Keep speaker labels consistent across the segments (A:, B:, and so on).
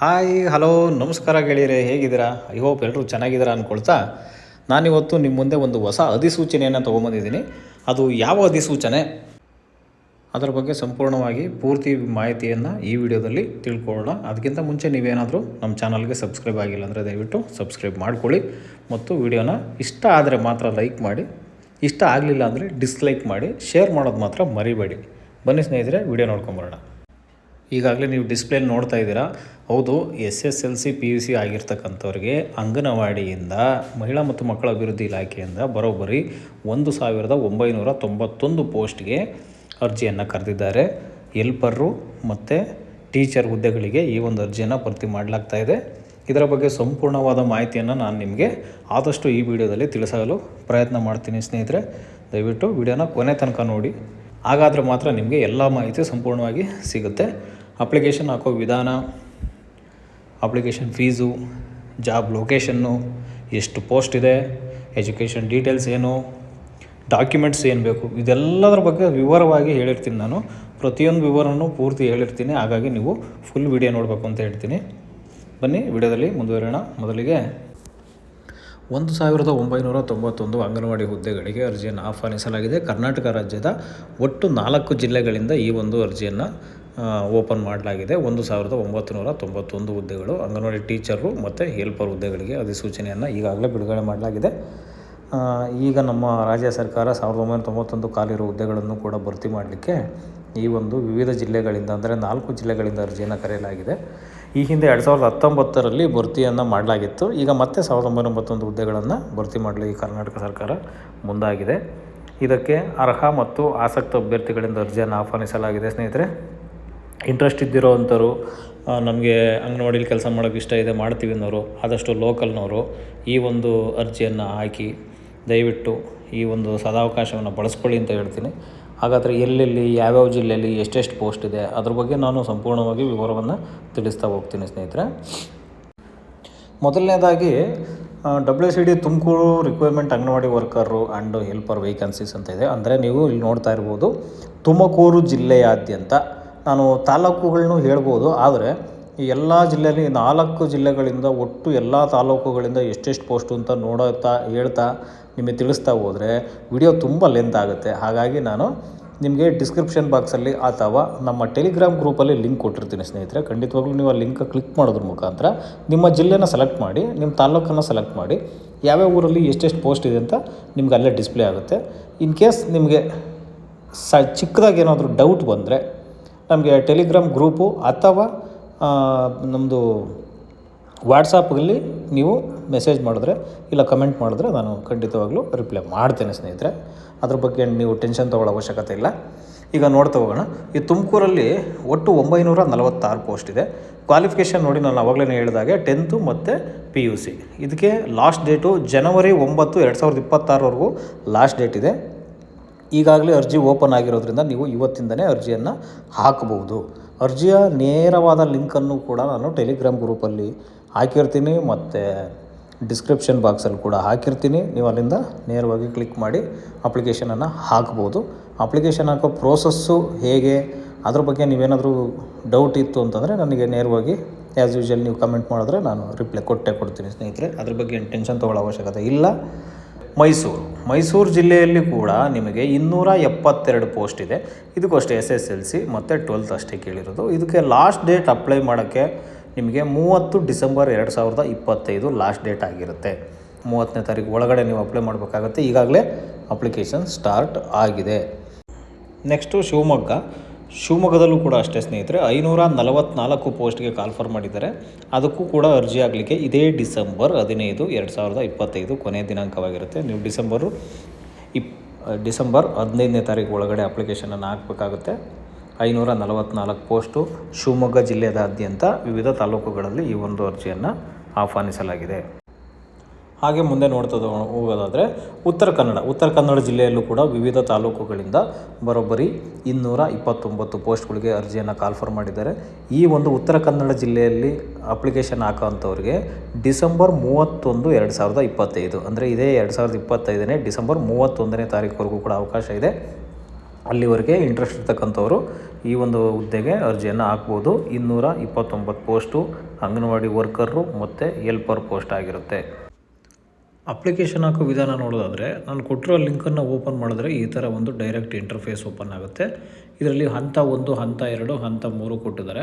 A: Hi, hello, ನಮಸ್ಕಾರ ಗೆಳೆಯರೆ, ಹೇಗಿದ್ದೀರಾ? ಐ ಹೋಪ್ ಎಲ್ಲರೂ ಚೆನ್ನಾಗಿದ್ದೀರಾ ಅಂದ್ಕೊಳ್ತಾ ನಾನಿವತ್ತು ನಿಮ್ಮ ಮುಂದೆ ಒಂದು ಹೊಸ ಅಧಿಸೂಚನೆಯನ್ನು ತೊಗೊಂಬಂದಿದ್ದೀನಿ. ಅದು ಯಾವ ಅಧಿಸೂಚನೆ? ಅದರ ಬಗ್ಗೆ ಸಂಪೂರ್ಣವಾಗಿ ಪೂರ್ತಿ ಮಾಹಿತಿಯನ್ನು ಈ ವಿಡಿಯೋದಲ್ಲಿ ತಿಳ್ಕೊಳ್ಳೋಣ. ಅದಕ್ಕಿಂತ ಮುಂಚೆ ನೀವೇನಾದರೂ ನಮ್ಮ ಚಾನಲ್ಗೆ ಸಬ್ಸ್ಕ್ರೈಬ್ ಆಗಿಲ್ಲ ಅಂದರೆ ದಯವಿಟ್ಟು ಸಬ್ಸ್ಕ್ರೈಬ್ ಮಾಡ್ಕೊಳ್ಳಿ ಮತ್ತು ವಿಡಿಯೋನ ಇಷ್ಟ ಆದರೆ ಮಾತ್ರ ಲೈಕ್ ಮಾಡಿ, ಇಷ್ಟ ಆಗಲಿಲ್ಲ ಅಂದರೆ ಡಿಸ್ಲೈಕ್ ಮಾಡಿ ಶೇರ್ ಮಾಡೋದು ಮಾತ್ರ ಮರಿಬೇಡಿ. ಬನ್ನಿ ಸ್ನೇಹಿತರೆ, ವಿಡಿಯೋ ನೋಡ್ಕೊಂಬರೋಣ ಈಗಾಗಲೇ ನೀವು ಡಿಸ್ಪ್ಲೇ ನೋಡ್ತಾ ಇದ್ದೀರಾ? ಹೌದು, S S L C P U C ಆಗಿರ್ತಕ್ಕಂಥವ್ರಿಗೆ ಅಂಗನವಾಡಿಯಿಂದ ಮಹಿಳಾ ಮತ್ತು ಮಕ್ಕಳ ಅಭಿವೃದ್ಧಿ ಇಲಾಖೆಯಿಂದ ಬರೋಬ್ಬರಿ ಒಂದು ಸಾವಿರದ ಒಂಬೈನೂರ ತೊಂಬತ್ತೊಂದು ಪೋಸ್ಟ್ಗೆ ಅರ್ಜಿಯನ್ನು ಕರೆದಿದ್ದಾರೆ. ಎಲ್ಪರ್ರು ಮತ್ತು ಟೀಚರ್ ಹುದ್ದೆಗಳಿಗೆ ಈ ಒಂದು ಅರ್ಜಿಯನ್ನು ಭರ್ತಿ ಮಾಡಲಾಗ್ತಾ ಇದೆ. ಇದರ ಬಗ್ಗೆ ಸಂಪೂರ್ಣವಾದ ಮಾಹಿತಿಯನ್ನು ನಾನು ನಿಮಗೆ ಆದಷ್ಟು ಈ ವಿಡಿಯೋದಲ್ಲಿ ತಿಳಿಸಲು ಪ್ರಯತ್ನ ಮಾಡ್ತೀನಿ ಸ್ನೇಹಿತರೆ. ದಯವಿಟ್ಟು ವಿಡಿಯೋನ ಕೊನೆ ತನಕ ನೋಡಿ. ಹಾಗಾದರೆ ಮಾತ್ರ ನಿಮಗೆ ಎಲ್ಲ ಮಾಹಿತಿ ಸಂಪೂರ್ಣವಾಗಿ ಸಿಗುತ್ತೆ. ಅಪ್ಲಿಕೇಶನ್ ಹಾಕೋ ವಿಧಾನ ಅಪ್ಲಿಕೇಶನ್ ಫೀಸು ಜಾಬ್ ಲೊಕೇಶನ್ನು ಎಷ್ಟು ಪೋಸ್ಟ್ ಇದೆ ಎಜುಕೇಷನ್ ಡೀಟೇಲ್ಸ್ ಏನು ಡಾಕ್ಯುಮೆಂಟ್ಸ್ ಏನು ಬೇಕು, ಇದೆಲ್ಲದರ ಬಗ್ಗೆ ವಿವರವಾಗಿ ಹೇಳಿರ್ತೀನಿ ನಾನು. ಪ್ರತಿಯೊಂದು ವಿವರನೂ ಪೂರ್ತಿ ಹೇಳಿರ್ತೀನಿ. ಹಾಗಾಗಿ ನೀವು ಫುಲ್ ವಿಡಿಯೋ ನೋಡಬೇಕು ಅಂತ ಹೇಳ್ತೀನಿ. ಬನ್ನಿ, ವಿಡಿಯೋದಲ್ಲಿ ಮುಂದುವರೋಣ ಮೊದಲಿಗೆ ಒಂದು ಸಾವಿರದ ಒಂಬೈನೂರ ತೊಂಬತ್ತೊಂದು ಅಂಗನವಾಡಿ ಹುದ್ದೆಗಳಿಗೆ ಅರ್ಜಿಯನ್ನು ಆಹ್ವಾನಿಸಲಾಗಿದೆ. ಕರ್ನಾಟಕ ರಾಜ್ಯದ ಒಟ್ಟು ನಾಲ್ಕು ಜಿಲ್ಲೆಗಳಿಂದ ಈ ಒಂದು ಅರ್ಜಿಯನ್ನು ಓಪನ್ ಮಾಡಲಾಗಿದೆ. ಒಂದು ಸಾವಿರದ ಒಂಬತ್ತು ನೂರ ತೊಂಬತ್ತೊಂದು ಹುದ್ದೆಗಳು. ಅಂಗನವಾಡಿ ಟೀಚರು ಮತ್ತು ಹೆಲ್ಪರ್ ಹುದ್ದೆಗಳಿಗೆ ಅಧಿಸೂಚನೆಯನ್ನು ಈಗಾಗಲೇ ಬಿಡುಗಡೆ ಮಾಡಲಾಗಿದೆ. ಈಗ ನಮ್ಮ ರಾಜ್ಯ ಸರ್ಕಾರ ಸಾವಿರದ ಒಂಬೈನೂರ ತೊಂಬತ್ತೊಂದು ಕಾಲಿರೋ ಹುದ್ದೆಗಳನ್ನು ಕೂಡ ಭರ್ತಿ ಮಾಡಲಿಕ್ಕೆ ಈ ಒಂದು ವಿವಿಧ ಜಿಲ್ಲೆಗಳಿಂದ, ಅಂದರೆ ನಾಲ್ಕು ಜಿಲ್ಲೆಗಳಿಂದ ಅರ್ಜಿಯನ್ನು ಕರೆಯಲಾಗಿದೆ. ಈ ಹಿಂದೆ ಎರಡು ಸಾವಿರದ ಹತ್ತೊಂಬತ್ತರಲ್ಲಿ ಭರ್ತಿಯನ್ನು ಮಾಡಲಾಗಿತ್ತು. ಈಗ ಮತ್ತೆ ಸಾವಿರದ ಒಂಬೈನೂರ ಒಂಬತ್ತೊಂದು ಹುದ್ದೆಗಳನ್ನು ಭರ್ತಿ ಮಾಡಲಿಕ್ಕೆ ಕರ್ನಾಟಕ ಸರ್ಕಾರ ಮುಂದಾಗಿದೆ. ಇದಕ್ಕೆ ಅರ್ಹ ಮತ್ತು ಆಸಕ್ತ ಅಭ್ಯರ್ಥಿಗಳಿಂದ ಅರ್ಜಿಯನ್ನು ಆಹ್ವಾನಿಸಲಾಗಿದೆ. ಸ್ನೇಹಿತರೆ ಇಂಟ್ರೆಸ್ಟ್ ಇದ್ದಿರೋವಂಥವ್ರು ನಮಗೆ ಅಂಗನವಾಡಿಲಿ ಕೆಲಸ ಮಾಡೋಕ್ಕೆ ಇಷ್ಟ ಇದೆ ಮಾಡ್ತೀವಿ ಅನ್ನೋರು, ಆದಷ್ಟು ಲೋಕಲ್ನವರು ಈ ಒಂದು ಅರ್ಜಿಯನ್ನು ಹಾಕಿ, ದಯವಿಟ್ಟು ಈ ಒಂದು ಸದಾವಕಾಶವನ್ನು ಬಳಸ್ಕೊಳ್ಳಿ ಅಂತ ಹೇಳ್ತೀನಿ. ಹಾಗಾದರೆ ಎಲ್ಲೆಲ್ಲಿ, ಯಾವ್ಯಾವ ಜಿಲ್ಲೆಯಲ್ಲಿ ಎಷ್ಟೆಷ್ಟು ಪೋಸ್ಟ್ ಇದೆ, ಅದ್ರ ಬಗ್ಗೆ ನಾನು ಸಂಪೂರ್ಣವಾಗಿ ವಿವರವನ್ನು ತಿಳಿಸ್ತಾ ಹೋಗ್ತೀನಿ ಸ್ನೇಹಿತರೆ. ಮೊದಲನೇದಾಗಿ W C D Tumakuru requirement anganwadi worker and helper vacancies ಅಂತ ಇದೆ. ಅಂದರೆ ನೀವು ಇಲ್ಲಿ ನೋಡ್ತಾ ಇರ್ಬೋದು, ತುಮಕೂರು ಜಿಲ್ಲೆಯಾದ್ಯಂತ ನಾನು ತಾಲೂಕುಗಳನ್ನೂ ಹೇಳ್ಬೋದು, ಆದರೆ ಈ ಎಲ್ಲ ಜಿಲ್ಲೆಯಲ್ಲಿ ನಾಲ್ಕು ಜಿಲ್ಲೆಗಳಿಂದ ಒಟ್ಟು ಎಲ್ಲ ತಾಲೂಕುಗಳಿಂದ ಎಷ್ಟೆಷ್ಟು ಪೋಸ್ಟು ಅಂತ ನೋಡುತ್ತಾ ಹೇಳ್ತಾ ನಿಮಗೆ ತಿಳಿಸ್ತಾ ಹೋದರೆ ವಿಡಿಯೋ ತುಂಬ ಲೆಂತ್ ಆಗುತ್ತೆ. ಹಾಗಾಗಿ ನಾನು ನಿಮಗೆ ಡಿಸ್ಕ್ರಿಪ್ಷನ್ ಬಾಕ್ಸಲ್ಲಿ ಅಥವಾ ನಮ್ಮ ಟೆಲಿಗ್ರಾಮ್ ಗ್ರೂಪಲ್ಲಿ ಲಿಂಕ್ ಕೊಟ್ಟಿರ್ತೀನಿ ಸ್ನೇಹಿತರೆ. ಖಂಡಿತವಾಗ್ಲೂ ನೀವು ಆ ಲಿಂಕ್ ಕ್ಲಿಕ್ ಮಾಡೋದ್ರ ಮುಖಾಂತರ ನಿಮ್ಮ ಜಿಲ್ಲೆನ ಸೆಲೆಕ್ಟ್ ಮಾಡಿ, ನಿಮ್ಮ ತಾಲೂಕನ್ನು ಸೆಲೆಕ್ಟ್ ಮಾಡಿ, ಯಾವ್ಯಾವ ಊರಲ್ಲಿ ಎಷ್ಟೆಷ್ಟು ಪೋಸ್ಟ್ ಇದೆ ಅಂತ ನಿಮ್ಗೆ ಅಲ್ಲೇ ಡಿಸ್ಪ್ಲೇ ಆಗುತ್ತೆ. ಇನ್ ಕೇಸ್ ನಿಮಗೆ ಸ ಚಿಕ್ಕದಾಗಿ ಏನಾದರೂ ಡೌಟ್ ಬಂದರೆ ನಮಗೆ ಟೆಲಿಗ್ರಾಮ್ ಗ್ರೂಪು ಅಥವಾ ನಮ್ಮದು ವಾಟ್ಸಪ್ಪಲ್ಲಿ ನೀವು ಮೆಸೇಜ್ ಮಾಡಿದ್ರೆ ಇಲ್ಲ ಕಮೆಂಟ್ ಮಾಡಿದ್ರೆ ನಾನು ಖಂಡಿತವಾಗ್ಲೂ ರಿಪ್ಲೈ ಮಾಡ್ತೇನೆ ಸ್ನೇಹಿತರೆ. ಅದ್ರ ಬಗ್ಗೆ ನೀವು ಟೆನ್ಷನ್ ತೊಗೊಳ್ಳೋ ಅವಶ್ಯಕತೆ ಇಲ್ಲ. ಈಗ ನೋಡ್ತಾ ಹೋಗೋಣ. ಈ ತುಮಕೂರಲ್ಲಿ ಒಟ್ಟು ಒಂಬೈನೂರ ನಲವತ್ತಾರು ಪೋಸ್ಟ್ ಇದೆ. ಕ್ವಾಲಿಫಿಕೇಷನ್ ನೋಡಿ ನಾನು ಅವಾಗಲೇ ಹೇಳಿದಾಗೆ ಟೆಂತು ಮತ್ತು ಪಿ ಯು ಸಿ. ಇದಕ್ಕೆ ಲಾಸ್ಟ್ ಡೇಟು ಜನವರಿ ಒಂಬತ್ತು ಎರಡು ಸಾವಿರದ ಇಪ್ಪತ್ತಾರವರೆಗೂ ಲಾಸ್ಟ್ ಡೇಟ್ ಇದೆ. ಈಗಾಗಲೇ ಅರ್ಜಿ ಓಪನ್ ಆಗಿರೋದ್ರಿಂದ ನೀವು ಇವತ್ತಿಂದನೇ ಅರ್ಜಿಯನ್ನು ಹಾಕಬಹುದು. ಅರ್ಜಿಯ ನೇರವಾದ ಲಿಂಕನ್ನು ಕೂಡ ನಾನು ಟೆಲಿಗ್ರಾಮ್ ಗ್ರೂಪಲ್ಲಿ ಹಾಕಿರ್ತೀನಿ ಮತ್ತು ಡಿಸ್ಕ್ರಿಪ್ಷನ್ ಬಾಕ್ಸಲ್ಲಿ ಕೂಡ ಹಾಕಿರ್ತೀನಿ. ನೀವು ಅಲ್ಲಿಂದ ನೇರವಾಗಿ ಕ್ಲಿಕ್ ಮಾಡಿ ಅಪ್ಲಿಕೇಶನನ್ನು ಹಾಕ್ಬೋದು. ಅಪ್ಲಿಕೇಶನ್ ಹಾಕೋ ಪ್ರೋಸೆಸ್ಸು ಹೇಗೆ? ಅದ್ರ ಬಗ್ಗೆ ನೀವೇನಾದರೂ ಡೌಟ್ ಇತ್ತು ಅಂತಂದರೆ ನನಗೆ ನೇರವಾಗಿ ಆ್ಯಸ್ ಯೂಶಲ್ ನೀವು ಕಮೆಂಟ್ ಮಾಡಿದ್ರೆ ನಾನು ರಿಪ್ಲೈ ಕೊಟ್ಟೆ ಕೊಡ್ತೀನಿ ಸ್ನೇಹಿತರೆ. ಅದ್ರ ಬಗ್ಗೆ ಏನು ಟೆನ್ಷನ್ ತೊಗೊಳ್ಳೋ ಅವಶ್ಯಕತೆ ಇಲ್ಲ. ಮೈಸೂರು. ಮೈಸೂರು ಜಿಲ್ಲೆಯಲ್ಲಿ ಕೂಡ ನಿಮಗೆ ಇನ್ನೂರ ಎಪ್ಪತ್ತೆರಡು ಪೋಸ್ಟ್ ಇದೆ. ಇದಕ್ಕೂ ಅಷ್ಟೇ ಎಸ್ ಎಸ್ ಎಲ್ ಸಿ ಮತ್ತು ಟ್ವೆಲ್ತ್ ಅಷ್ಟೇ ಕೇಳಿರೋದು. ಇದಕ್ಕೆ ಲಾಸ್ಟ್ ಡೇಟ್ ಅಪ್ಲೈ ಮಾಡೋಕ್ಕೆ ನಿಮಗೆ ಮೂವತ್ತು ಡಿಸೆಂಬರ್ ಎರಡು ಸಾವಿರದ ಇಪ್ಪತ್ತೈದು ಲಾಸ್ಟ್ ಡೇಟ್ ಆಗಿರುತ್ತೆ. ಮೂವತ್ತನೇ ತಾರೀಕು ಒಳಗಡೆ ನೀವು ಅಪ್ಲೈ ಮಾಡಬೇಕಾಗತ್ತೆ. ಈಗಾಗಲೇ ಅಪ್ಲಿಕೇಶನ್ ಸ್ಟಾರ್ಟ್ ಆಗಿದೆ. ನೆಕ್ಸ್ಟು ಶಿವಮೊಗ್ಗ. ಶಿವಮೊಗ್ಗದಲ್ಲೂ ಕೂಡ ಅಷ್ಟೇ ಸ್ನೇಹಿತರೆ, ಐನೂರ ನಲವತ್ನಾಲ್ಕು ಪೋಸ್ಟ್ಗೆ ಕಾಲ್ಫರ್ ಮಾಡಿದ್ದಾರೆ. ಅದಕ್ಕೂ ಕೂಡ ಅರ್ಜಿ ಆಗಲಿಕ್ಕೆ ಇದೇ ಡಿಸೆಂಬರ್ ಹದಿನೈದು, ಎರಡು ಸಾವಿರದ ಇಪ್ಪತ್ತೈದು ಕೊನೆಯ ದಿನಾಂಕವಾಗಿರುತ್ತೆ. ನೀವು ಡಿಸೆಂಬರು ಇಪ್, ಡಿಸೆಂಬರ್ ಹದಿನೈದನೇ ತಾರೀಕು ಒಳಗಡೆ ಅಪ್ಲಿಕೇಶನನ್ನು ಹಾಕಬೇಕಾಗುತ್ತೆ. ಐನೂರ ನಲವತ್ನಾಲ್ಕು ಪೋಸ್ಟು ಶಿವಮೊಗ್ಗ ಜಿಲ್ಲೆಯಾದ್ಯಂತ ವಿವಿಧ ತಾಲೂಕುಗಳಲ್ಲಿ ಈ ಒಂದು ಅರ್ಜಿಯನ್ನು ಆಹ್ವಾನಿಸಲಾಗಿದೆ. ಹಾಗೆ ಮುಂದೆ ನೋಡ್ತದ ಹೋಗೋದಾದರೆ ಉತ್ತರ ಕನ್ನಡ. ಉತ್ತರ ಕನ್ನಡ ಜಿಲ್ಲೆಯಲ್ಲೂ ಕೂಡ ವಿವಿಧ ತಾಲೂಕುಗಳಿಂದ ಬರೋಬ್ಬರಿ ಇನ್ನೂರ ಇಪ್ಪತ್ತೊಂಬತ್ತು ಪೋಸ್ಟ್ಗಳಿಗೆ ಅರ್ಜಿಯನ್ನು ಕಾಲ್ಫರ್ ಮಾಡಿದ್ದಾರೆ. ಈ ಒಂದು ಉತ್ತರ ಕನ್ನಡ ಜಿಲ್ಲೆಯಲ್ಲಿ ಅಪ್ಲಿಕೇಶನ್ ಹಾಕೋಂಥವ್ರಿಗೆ ಡಿಸೆಂಬರ್ ಮೂವತ್ತೊಂದು ಎರಡು ಸಾವಿರದ ಇಪ್ಪತ್ತೈದು, ಅಂದರೆ ಇದೇ ಎರಡು ಸಾವಿರದ ಇಪ್ಪತ್ತೈದನೇ ಡಿಸೆಂಬರ್ ಮೂವತ್ತೊಂದನೇ ತಾರೀಕುವರೆಗೂ ಕೂಡ ಅವಕಾಶ ಇದೆ. ಅಲ್ಲಿವರೆಗೆ ಇಂಟ್ರೆಸ್ಟ್ ಇರ್ತಕ್ಕಂಥವ್ರು ಈ ಒಂದು ಹುದ್ದೆಗೆ ಅರ್ಜಿಯನ್ನು ಹಾಕ್ಬೋದು. ಇನ್ನೂರ ಇಪ್ಪತ್ತೊಂಬತ್ತು ಪೋಸ್ಟು ಅಂಗನವಾಡಿ ವರ್ಕರು ಮತ್ತು ಎಲ್ಪರ್ ಪೋಸ್ಟ್ ಆಗಿರುತ್ತೆ. ಅಪ್ಲಿಕೇಶನ್ ಹಾಕೋ ವಿಧಾನ ನೋಡೋದಾದರೆ, ನಾನು ಕೊಟ್ಟಿರೋ ಲಿಂಕನ್ನು ಓಪನ್ ಮಾಡಿದ್ರೆ ಈ ಥರ ಒಂದು ಡೈರೆಕ್ಟ್ ಇಂಟರ್ಫೇಸ್ ಓಪನ್ ಆಗುತ್ತೆ. ಇದರಲ್ಲಿ ಹಂತ ಒಂದು, ಹಂತ ಎರಡು, ಹಂತ ಮೂರು ಕೊಟ್ಟಿದ್ದಾರೆ.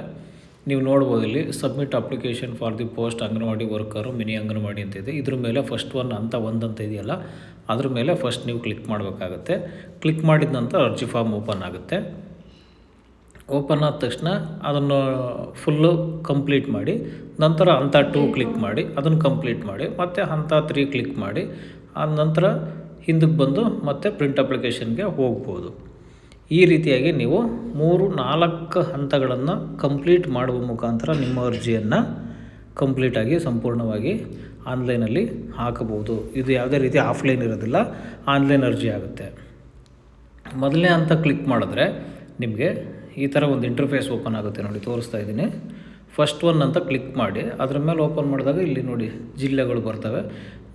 A: ನೀವು ನೋಡ್ಬೋದು ಇಲ್ಲಿ submit application for the post anganwadi worker mini anganwadi ಅಂತ ಇದೆ. ಇದ್ರ ಮೇಲೆ ಫಸ್ಟ್ ಒನ್ ಹಂತ ಒಂದು ಅಂತ ಇದೆಯಲ್ಲ, ಅದ್ರ ಮೇಲೆ ಫಸ್ಟ್ ನೀವು ಕ್ಲಿಕ್ ಮಾಡಬೇಕಾಗುತ್ತೆ. ಕ್ಲಿಕ್ ಮಾಡಿದ ನಂತರ ಅರ್ಜಿ ಫಾರ್ಮ್ ಓಪನ್ ಆಗುತ್ತೆ. ಓಪನ್ ಆದ ತಕ್ಷಣ ಅದನ್ನು ಫುಲ್ಲು ಕಂಪ್ಲೀಟ್ ಮಾಡಿ, ನಂತರ ಹಂತ ಟೂ ಕ್ಲಿಕ್ ಮಾಡಿ, ಅದನ್ನು ಕಂಪ್ಲೀಟ್ ಮಾಡಿ, ಮತ್ತು ಹಂತ ತ್ರೀ ಕ್ಲಿಕ್ ಮಾಡಿ ಆ ನಂತರ ಹಿಂದಕ್ಕೆ ಬಂದು ಮತ್ತೆ ಪ್ರಿಂಟ್ ಅಪ್ಲಿಕೇಶನ್ಗೆ ಹೋಗ್ಬೋದು. ಈ ರೀತಿಯಾಗಿ ನೀವು ಮೂರು, ನಾಲ್ಕು ಹಂತಗಳನ್ನು ಕಂಪ್ಲೀಟ್ ಮಾಡುವ ಮುಖಾಂತರ ನಿಮ್ಮ ಅರ್ಜಿಯನ್ನು ಕಂಪ್ಲೀಟಾಗಿ ಸಂಪೂರ್ಣವಾಗಿ ಆನ್ಲೈನಲ್ಲಿ ಹಾಕಬಹುದು. ಇದು ಯಾವುದೇ ರೀತಿ ಆಫ್ಲೈನ್ ಇರೋದಿಲ್ಲ, ಆನ್ಲೈನ್ ಅರ್ಜಿ ಆಗುತ್ತೆ. ಮೊದಲನೇ ಹಂತ ಕ್ಲಿಕ್ ಮಾಡಿದ್ರೆ ನಿಮಗೆ ಈ ಥರ ಒಂದು ಇಂಟರ್ಫೇಸ್ ಓಪನ್ ಆಗುತ್ತೆ ನೋಡಿ, ತೋರಿಸ್ತಾ ಇದ್ದೀನಿ. ಫಸ್ಟ್ ಒನ್ ಅಂತ ಕ್ಲಿಕ್ ಮಾಡಿ, ಅದ್ರ ಮೇಲೆ ಓಪನ್ ಮಾಡಿದಾಗ ಇಲ್ಲಿ ನೋಡಿ ಜಿಲ್ಲೆಗಳು ಬರ್ತವೆ.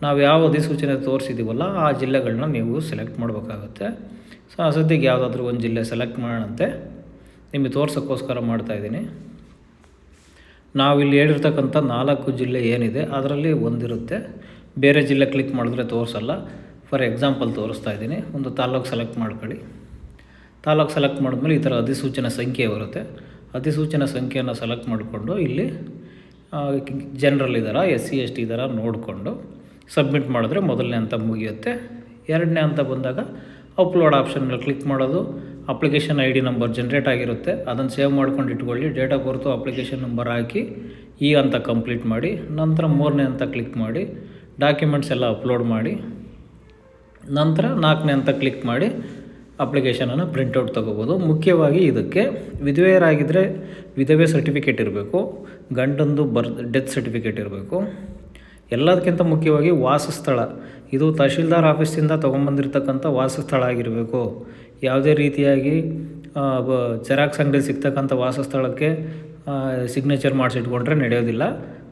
A: ನಾವು ಯಾವ ಅಧಿಸೂಚನೆ ತೋರಿಸಿದ್ದೀವಲ್ಲ ಆ ಜಿಲ್ಲೆಗಳನ್ನ ನೀವು ಸೆಲೆಕ್ಟ್ ಮಾಡಬೇಕಾಗುತ್ತೆ. ಸೊ ಆ ಸದ್ಯಕ್ಕೆ ಯಾವುದಾದ್ರೂ ಒಂದು ಜಿಲ್ಲೆ ಸೆಲೆಕ್ಟ್ ಮಾಡೋಣಂತೆ. ನಿಮಗೆ ತೋರ್ಸೋಕ್ಕೋಸ್ಕರ ಮಾಡ್ತಾಯಿದ್ದೀನಿ ನಾವಿಲ್ಲಿ ಹೇಳಿರ್ತಕ್ಕಂಥ ನಾಲ್ಕು ಜಿಲ್ಲೆ ಏನಿದೆ, ಅದರಲ್ಲಿ ಒಂದಿರುತ್ತೆ. ಬೇರೆ ಜಿಲ್ಲೆ ಕ್ಲಿಕ್ ಮಾಡಿದ್ರೆ ತೋರಿಸಲ್ಲ. ಫಾರ್ ಎಕ್ಸಾಂಪಲ್ ತೋರಿಸ್ತಾ ಇದ್ದೀನಿ, ಒಂದು ತಾಲ್ಲೂಕು ಸೆಲೆಕ್ಟ್ ಮಾಡ್ಕೊಳ್ಳಿ. ತಾಲೂಕು ಸೆಲೆಕ್ಟ್ ಮಾಡಿದ್ಮೇಲೆ ಈ ಥರ ಅಧಿಸೂಚನೆ ಸಂಖ್ಯೆ ಬರುತ್ತೆ. ಅಧಿಸೂಚನೆ ಸಂಖ್ಯೆಯನ್ನು ಸೆಲೆಕ್ಟ್ ಮಾಡಿಕೊಂಡು ಇಲ್ಲಿ ಜನರಲ್ ಇದ್ದಾರಾ ಎಸ್ ಸಿ ಎಸ್ ಟಿ ಇದ್ದಾರಾ ನೋಡಿಕೊಂಡು ಸಬ್ಮಿಟ್ ಮಾಡಿದ್ರೆ ಮೊದಲನೇ ಹಂತ ಮುಗಿಯುತ್ತೆ. ಎರಡನೇ ಹಂತ ಬಂದಾಗ ಅಪ್ಲೋಡ್ ಆಪ್ಷನ್ ಕ್ಲಿಕ್ ಮಾಡೋದು. Application I D number generate ಆಗಿರುತ್ತೆ. ಅದನ್ನು ಸೇವ್ ಮಾಡ್ಕೊಂಡು ಇಟ್ಕೊಳ್ಳಿ. Date of birth application number ಹಾಕಿ ಈ ಹಂತ ಕಂಪ್ಲೀಟ್ ಮಾಡಿ, ನಂತರ ಮೂರನೇ ಹಂತ ಕ್ಲಿಕ್ ಮಾಡಿ ಡಾಕ್ಯುಮೆಂಟ್ಸ್ ಎಲ್ಲ ಅಪ್ಲೋಡ್ ಮಾಡಿ, ನಂತರ ನಾಲ್ಕನೇ ಹಂತ ಕ್ಲಿಕ್ ಮಾಡಿ ಅಪ್ಲಿಕೇಶನನ್ನು ಪ್ರಿಂಟೌಟ್ ತೊಗೋಬೋದು. ಮುಖ್ಯವಾಗಿ ಇದಕ್ಕೆ ವಿಧವೆಯರಾಗಿದ್ದರೆ ವಿಧವೆ ಸರ್ಟಿಫಿಕೇಟ್ ಇರಬೇಕು, ಗಂಡಂದು ಬರ್ತ್ ಡೆತ್ ಸರ್ಟಿಫಿಕೇಟ್ ಇರಬೇಕು. ಎಲ್ಲದಕ್ಕಿಂತ ಮುಖ್ಯವಾಗಿ ವಾಸಸ್ಥಳ. ಇದು ತಹಶೀಲ್ದಾರ್ ಆಫೀಸಿಂದ ತೊಗೊಂಬಂದಿರ್ತಕ್ಕಂಥ ವಾಸಸ್ಥಳ ಆಗಿರಬೇಕು. ಯಾವುದೇ ರೀತಿಯಾಗಿ ಜೆರಾಕ್ಸ್ ಅಂಗಡಿ ಸಿಗ್ತಕ್ಕಂಥ ವಾಸಸ್ಥಳಕ್ಕೆ ಸಿಗ್ನೇಚರ್ ಮಾಡಿಸಿಟ್ಕೊಂಡ್ರೆ ನಡೆಯೋದಿಲ್ಲ.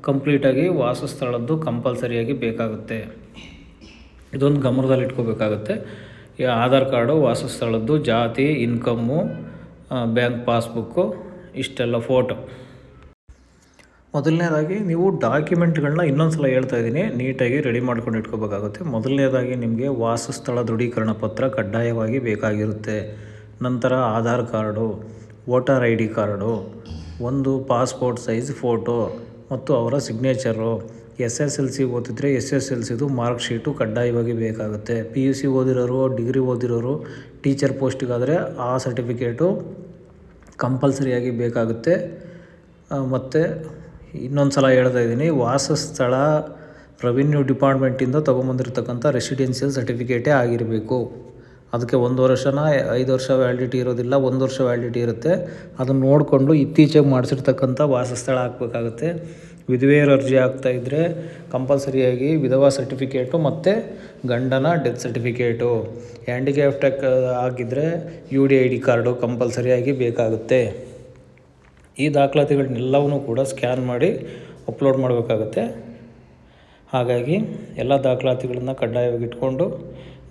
A: ಕಂಪ್ಲೀಟಾಗಿ ವಾಸಸ್ಥಳದ್ದು ಕಂಪಲ್ಸರಿಯಾಗಿ ಬೇಕಾಗುತ್ತೆ. ಇದೊಂದು ಗಮನದಲ್ಲಿ ಇಟ್ಕೋಬೇಕಾಗುತ್ತೆ ಈ ಆಧಾರ್ ಕಾರ್ಡು, ವಾಸಸ್ಥಳದ್ದು, ಜಾತಿ, ಇನ್ಕಮ್ಮು ಬ್ಯಾಂಕ್ ಪಾಸ್ಬುಕ್ಕು, ಇಷ್ಟೆಲ್ಲ ಫೋಟೋ. ಮೊದಲನೇದಾಗಿ ನೀವು ಡಾಕ್ಯುಮೆಂಟ್ಗಳನ್ನ ಇನ್ನೊಂದು ಸಲ ಹೇಳ್ತಾ ಇದ್ದೀನಿ. ನೀಟಾಗಿ ರೆಡಿ ಮಾಡ್ಕೊಂಡು ಇಟ್ಕೋಬೇಕಾಗುತ್ತೆ. ಮೊದಲನೇದಾಗಿ ನಿಮಗೆ ವಾಸಸ್ಥಳ ದೃಢೀಕರಣ ಪತ್ರ ಕಡ್ಡಾಯವಾಗಿ ಬೇಕಾಗಿರುತ್ತೆ. ನಂತರ Aadhaar card, voter I D card, ಒಂದು ಪಾಸ್ಪೋರ್ಟ್ ಸೈಜ್ ಫೋಟೋ ಮತ್ತು ಅವರ signature. S S L C ಓದಿದ್ರೆ ಎಸ್ ಎಸ್ ಎಲ್ ಸಿದು ಮಾರ್ಕ್ ಶೀಟು ಕಡ್ಡಾಯವಾಗಿ ಬೇಕಾಗುತ್ತೆ. ಪಿ ಯು ಸಿ ಓದಿರೋರು, ಡಿಗ್ರಿ ಓದಿರೋರು, ಟೀಚರ್ ಪೋಸ್ಟಿಗಾದರೆ ಆ ಸರ್ಟಿಫಿಕೇಟು ಕಂಪಲ್ಸರಿಯಾಗಿ ಬೇಕಾಗುತ್ತೆ. ಮತ್ತು ಇನ್ನೊಂದು ಸಲ ಹೇಳ್ತಾ ಇದ್ದೀನಿ, ವಾಸಸ್ಥಳ ರೆವಿನ್ಯೂ ಡಿಪಾರ್ಟ್ಮೆಂಟಿಂದ ತೊಗೊಂಬಂದಿರ್ತಕ್ಕಂಥ ರೆಸಿಡೆನ್ಷಿಯಲ್ ಸರ್ಟಿಫಿಕೇಟೇ ಆಗಿರಬೇಕು. ಅದಕ್ಕೆ ಒಂದು ವರ್ಷನ, ಐದು ವರ್ಷ ವ್ಯಾಲಿಡಿಟಿ ಇರೋದಿಲ್ಲ, ಒಂದು ವರ್ಷ ವ್ಯಾಲಿಡಿಟಿ ಇರುತ್ತೆ. ಅದನ್ನು ನೋಡಿಕೊಂಡು ಇತ್ತೀಚೆಗೆ ಮಾಡಿಸಿರ್ತಕ್ಕಂಥ ವಾಸಸ್ಥಳ ಹಾಕಬೇಕಾಗುತ್ತೆ. ವಿಧವೆಯರ ಅರ್ಜಿ ಹಾಕ್ತಾಯಿದ್ರೆ ಕಂಪಲ್ಸರಿಯಾಗಿ ವಿಧವಾ ಸರ್ಟಿಫಿಕೇಟು ಮತ್ತು ಗಂಡನ ಡೆತ್ ಸರ್ಟಿಫಿಕೇಟು ಹ್ಯಾಂಡಿಕ್ಯಾಪ್ ಟೆಕ್ ಆಗಿದ್ದರೆ U D I D card ಕಂಪಲ್ಸರಿಯಾಗಿ ಬೇಕಾಗುತ್ತೆ. ಈ ದಾಖಲಾತಿಗಳನ್ನೆಲ್ಲವನ್ನೂ ಕೂಡ ಸ್ಕ್ಯಾನ್ ಮಾಡಿ ಅಪ್ಲೋಡ್ ಮಾಡಬೇಕಾಗತ್ತೆ. ಹಾಗಾಗಿ ಎಲ್ಲ ದಾಖಲಾತಿಗಳನ್ನು ಕಡ್ಡಾಯವಾಗಿ ಇಟ್ಕೊಂಡು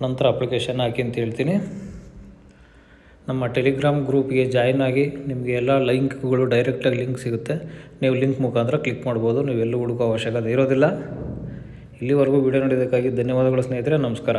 A: ನಂತರ ಅಪ್ಲಿಕೇಶನ್ ಹಾಕಿ ಅಂತ ಹೇಳ್ತೀನಿ. ನಮ್ಮ ಟೆಲಿಗ್ರಾಮ್ ಗ್ರೂಪ್ಗೆ ಜಾಯ್ನ್ ಆಗಿ ನಿಮಗೆ ಎಲ್ಲ ಲಿಂಕ್ಗಳು ಡೈರೆಕ್ಟಾಗಿ ಲಿಂಕ್ ಸಿಗುತ್ತೆ. ನೀವು ಲಿಂಕ್ ಮುಖಾಂತರ ಕ್ಲಿಕ್ ಮಾಡ್ಬೋದು. ನೀವು ಎಲ್ಲೂ ಹುಡುಕೋ ಅವಶ್ಯಕತೆ ಇರೋದಿಲ್ಲ. ಇಲ್ಲಿವರೆಗೂ ವಿಡಿಯೋ ನೋಡಿದ್ದಕ್ಕಾಗಿ ಧನ್ಯವಾದಗಳು ಸ್ನೇಹಿತರೆ. ನಮಸ್ಕಾರ.